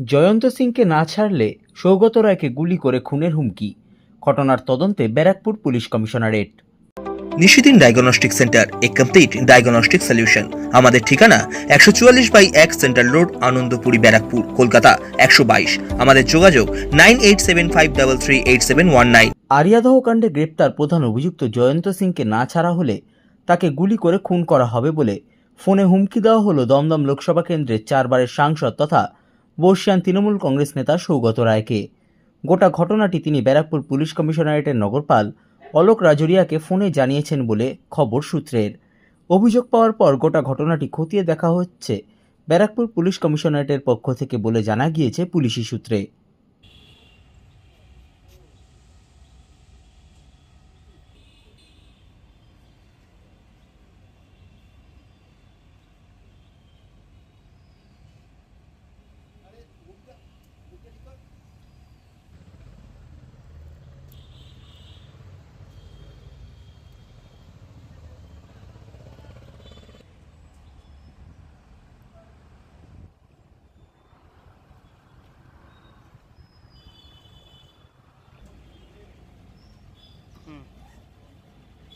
জয়ন্ত সিংকে না ছাড়লে সৌগত রায়কে গুলি করে খুনের হুমকি। ঘটনার তদন্তে ব্যারাকপুর পুলিশ কমিশনারেট। নিশিদিন ডায়াগনস্টিক সেন্টার এ কমপ্লিট ডায়াগনস্টিক সলিউশন। আমাদের ঠিকানা একশো চুয়াল্লিশ বাই এক সেন্ট্রাল রোড আনন্দপুরি ব্যারাকপুর কলকাতা একশো বাইশ। আমাদের যোগাযোগ nine eight seven five double three eight seven one nine. Ariadaha কাণ্ডে গ্রেপ্তার প্রধান অভিযুক্ত জয়ন্ত সিংকে না ছাড়া হলে তাকে গুলি করে খুন করা হবে বলে ফোনে হুমকি দেওয়া হলো দমদম লোকসভা কেন্দ্রের চারবারের সাংসদ তথা বর্ষিয়ান তৃণমূল কংগ্রেস নেতা সৌগত রায়কে। গোটা ঘটনাটি তিনি ব্যারাকপুর পুলিশ কমিশনারেটের নগরপাল অলোক রাজরিয়াকে ফোনে জানিয়েছেন বলে খবর সূত্রের। অভিযোগ পাওয়ার পর গোটা ঘটনাটি খতিয়ে দেখা হচ্ছে ব্যারাকপুর পুলিশ কমিশনারেটের পক্ষ থেকে বলে জানা গিয়েছে পুলিশি সূত্রে।